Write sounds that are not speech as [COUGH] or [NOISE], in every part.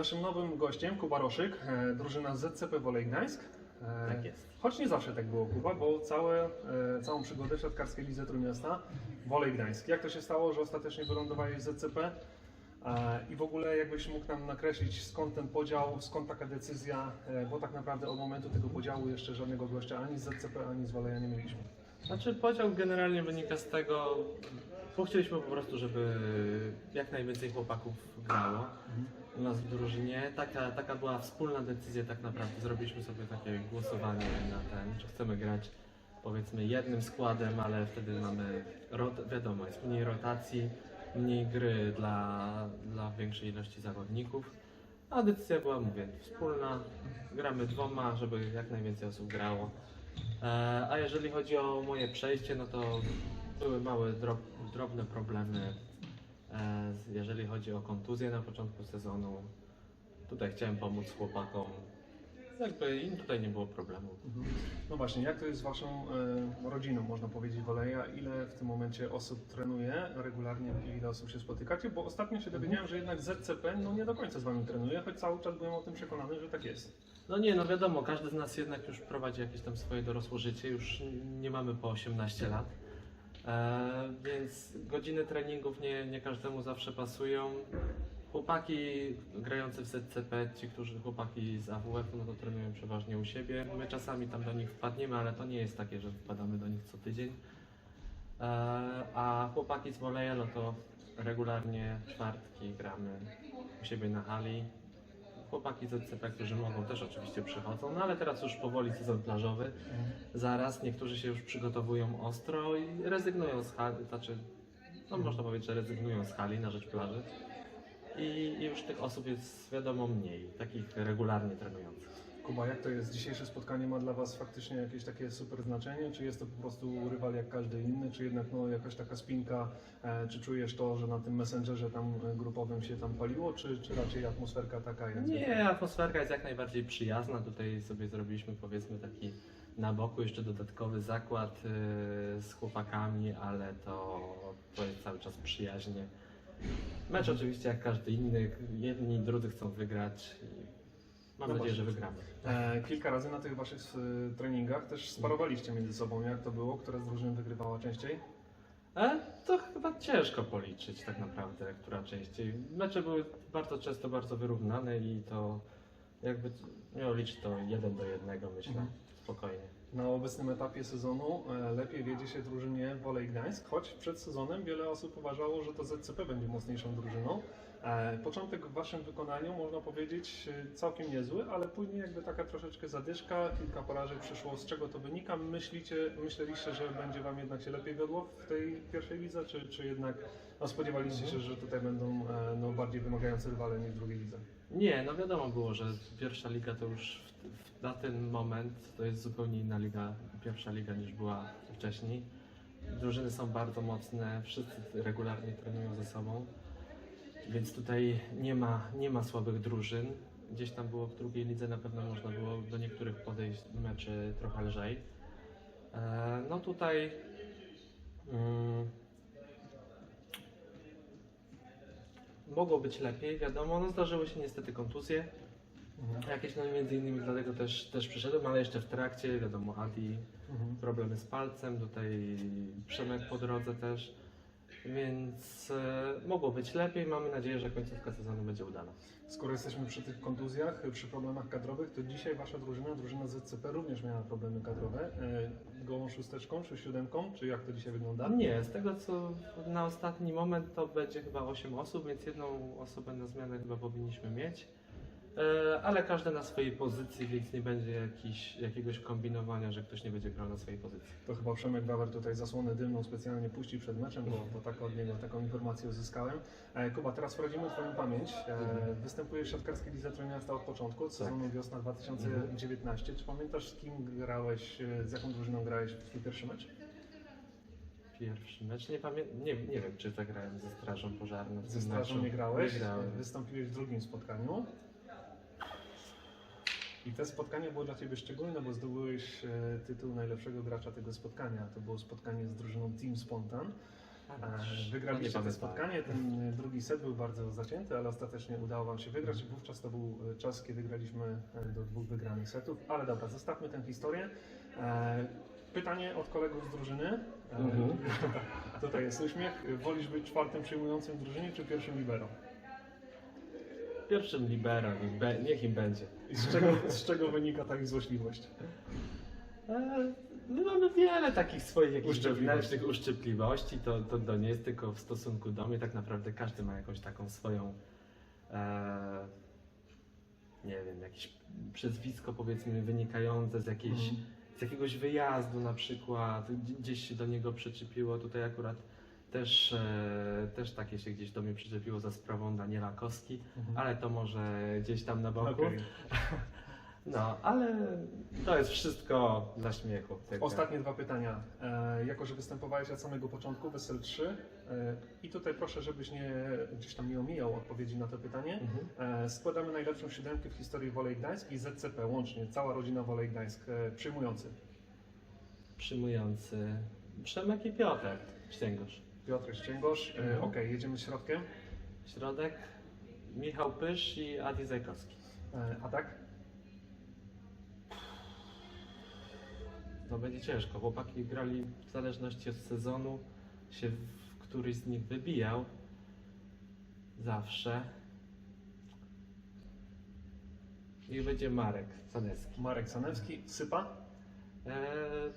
Naszym nowym gościem, Kuba Roszyk, e, drużyna ZCP Wolej Gdańsk. E, Tak jest. Choć nie zawsze tak było, Kuba, bo całe, e, całą przygodę w siatkarskiej lidze Trójmiasta Wolej Gdańsk. Jak to się stało, że ostatecznie wylądowałeś w ZCP? E, I w ogóle jakbyś mógł nam nakreślić, skąd ten podział, skąd taka decyzja, e, bo tak naprawdę od momentu tego podziału jeszcze żadnego gościa ani z ZCP, ani z Woleja nie mieliśmy. Znaczy podział generalnie wynika z tego, bo chcieliśmy po prostu, żeby jak najwięcej chłopaków grało u nas w drużynie. Taka, taka była wspólna decyzja tak naprawdę. Zrobiliśmy sobie takie głosowanie na ten, czy chcemy grać powiedzmy jednym składem, ale wtedy mamy, wiadomo, jest mniej rotacji, mniej gry dla, dla większej ilości zawodników. A decyzja była, mówię, wspólna. Gramy dwoma, żeby jak najwięcej osób grało. E, A jeżeli chodzi o moje przejście, no to były małe, drob, drobne problemy, jeżeli chodzi o kontuzję na początku sezonu. Tutaj chciałem pomóc chłopakom. Jakby im tutaj nie było problemu. No właśnie, jak to jest z Waszą e, rodziną, można powiedzieć, Woleja? Ile w tym momencie osób trenuje regularnie, ile osób się spotykacie? Bo ostatnio się dowiedziałem, że jednak ZCP no nie do końca z Wami trenuje, choć cały czas byłem o tym przekonany, że tak jest. No nie, no wiadomo, każdy z nas jednak już prowadzi jakieś tam swoje dorosłe życie, już nie mamy po 18 lat. E, więc godziny treningów nie, nie każdemu zawsze pasują. Chłopaki grający w ZCP, ci, którzy chłopaki z AWF, no to trenują przeważnie u siebie. My czasami tam do nich wpadniemy, ale to nie jest takie, że wpadamy do nich co tydzień. E, a chłopaki z Woleja, no to regularnie czwartki gramy u siebie na hali. Chłopaki z ZCP, którzy mogą, też oczywiście przychodzą, no ale teraz już powoli sezon plażowy. Zaraz niektórzy się już przygotowują ostro i rezygnują z hali, znaczy, no można powiedzieć, że rezygnują z hali na rzecz plaży. I, I już tych osób jest wiadomo mniej, takich regularnie trenujących. Kuba, jak to jest? Dzisiejsze spotkanie ma dla Was faktycznie jakieś takie super znaczenie? Czy jest to po prostu rywal jak każdy inny? Czy jednak no, jakaś taka spinka? E, czy czujesz to, że na tym messengerze tam e, grupowym się tam paliło? Czy, czy raczej atmosferka taka jak Nie, atmosferka jest jak najbardziej przyjazna. Tutaj sobie zrobiliśmy powiedzmy taki na boku jeszcze dodatkowy zakład yy, z chłopakami, ale to, to jest cały czas przyjaźnie. Mecz oczywiście jak każdy inny, jedni i drudzy chcą wygrać mam No nadzieję, że wygramy. E, kilka razy na tych Waszych e, treningach też sparowaliście między sobą. Jak to było? Która z drużyn wygrywała częściej? E, to chyba ciężko policzyć tak naprawdę, która częściej. Mecze były bardzo często bardzo wyrównane i to jakby miał liczyć to jeden do jednego myślę, Mhm. spokojnie. Na obecnym etapie sezonu e, lepiej wiedzie się drużynie Wolej Gdańsk, choć przed sezonem wiele osób uważało, że to ZCP będzie mocniejszą drużyną. E, Początek w Waszym wykonaniu można powiedzieć e, całkiem niezły, ale później jakby taka troszeczkę zadyszka, kilka porażek przyszło. Z czego to wynika? Myślicie, myśleliście, że będzie Wam jednak się lepiej wiodło w tej pierwszej lidze, czy, czy jednak no, spodziewaliście się, że tutaj będą e, no, bardziej wymagający rywale niż w drugiej lidze? Nie, no wiadomo było, że pierwsza liga to już w, w, na ten moment to jest zupełnie inna liga, pierwsza liga niż była wcześniej. Drużyny są bardzo mocne, wszyscy regularnie trenują ze sobą, więc tutaj nie ma, nie ma słabych drużyn. Gdzieś tam było w drugiej lidze na pewno można było do niektórych podejść meczy trochę lżej. E, no tutaj mm, mogło być lepiej, wiadomo, no zdarzyły się niestety kontuzje. Jakieś no między innymi dlatego też, też przyszedłem, ale jeszcze w trakcie, wiadomo, Adi, Mhm. problemy z palcem, tutaj Przemek po drodze też, więc e, mogło być lepiej. Mamy nadzieję, że końcówka sezonu będzie udana. Skoro jesteśmy przy tych kontuzjach, przy problemach kadrowych, to dzisiaj wasza drużyna, drużyna ZCP również miała problemy kadrowe. E, Gołą szósteczką czy siódemką, czy jak to dzisiaj wygląda? Nie, z tego co na ostatni moment to będzie chyba 8 osób, więc jedną osobę na zmianę chyba powinniśmy mieć. E, Ale każdy na swojej pozycji, więc nie będzie jakiś, jakiegoś kombinowania, że ktoś nie będzie grał na swojej pozycji. To chyba Przemek Wawer tutaj zasłonę dymną specjalnie puści przed meczem, bo, bo tak od niego taką informację uzyskałem. E, Kuba, teraz wchodzimy w Twoją pamięć. E, występujesz w siatkarskiej lidze Trójmiasta od początku, od sezonu wiosna 2019. Czy pamiętasz z kim grałeś, e, z jaką drużyną grałeś w swój pierwszy mecz? Pierwszy mecz, nie pamiętam, nie, nie wiem czy zagrałem ze Strażą Pożarną. w Ze tym Strażą meczu. nie grałeś, Nie grałem. wystąpiłeś w drugim spotkaniu. I to spotkanie było dla Ciebie szczególne, bo zdobyłeś e, tytuł najlepszego gracza tego spotkania. To było spotkanie z drużyną Team Spontan. E, Wygraliście to nie spotkanie, ten e, drugi set był bardzo zacięty, ale ostatecznie udało Wam się wygrać. Wówczas to był czas, kiedy graliśmy do dwóch wygranych setów. Ale dobra, zostawmy tę historię. Pytanie od kolegów z drużyny. Mhm. [LAUGHS] Tutaj jest uśmiech. Wolisz być czwartym przyjmującym w drużynie, czy pierwszym libero? Pierwszym libero, niech, be, niech im będzie. I z czego, z czego wynika ta ich złośliwość? E, My mamy wiele takich swoich jakichś Uszczypliwości. wewnętrznych uszczypliwości. To, to, to nie jest tylko w stosunku do mnie. Tak naprawdę każdy ma jakąś taką swoją, e, nie wiem, jakieś przezwisko powiedzmy wynikające z jakiejś, Mhm. z jakiegoś wyjazdu na przykład. Gdzie- Gdzieś się do niego przyczepiło. Tutaj akurat też, e, też takie się gdzieś do mnie przyczepiło za sprawą Daniela Koski, Mhm. ale to może gdzieś tam na boku. Okej. [LAUGHS] No, ale to jest wszystko dla śmiechu. Tylko. Ostatnie dwa pytania. E, jako, że występowałeś od samego początku w SL3 e, i tutaj proszę, żebyś nie, gdzieś tam nie omijał odpowiedzi na to pytanie. Mhm. E, składamy najlepszą siódemkę w historii Wolej Gdańsk i ZCP łącznie, cała rodzina Wolej Gdańsk e, przyjmujący. Przyjmujący Przemek i Piotr Ścięgosz. Piotr Ścięgosz. E, Mhm. Okej, jedziemy środkiem. Środek Michał Pysz i Adi Zajkowski. E, atak. No będzie ciężko. Chłopaki grali w zależności od sezonu, się w któryś z nich wybijał. Zawsze. I będzie Marek Zanecki. Marek Sanewski. Sypa. Eee...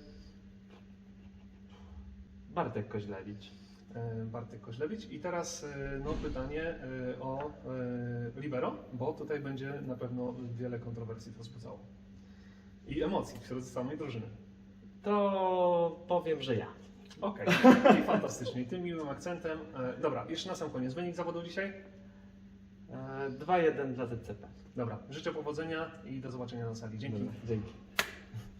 Bartek Koźlewicz. E, Bartek Koźlewicz. I teraz e, no, pytanie e, o Libero, bo tutaj będzie na pewno wiele kontrowersji to wzbudzało. I emocji wśród samej drużyny. To powiem, że ja. Okej, i [LAUGHS] fantastycznie. I tym miłym akcentem. Dobra, jeszcze na sam koniec. Wynik zawodu dzisiaj? Eee, 2-1 dla ZCP. Dobra, życzę powodzenia i do zobaczenia na sali. Dzięki. Dobra, Dzięki.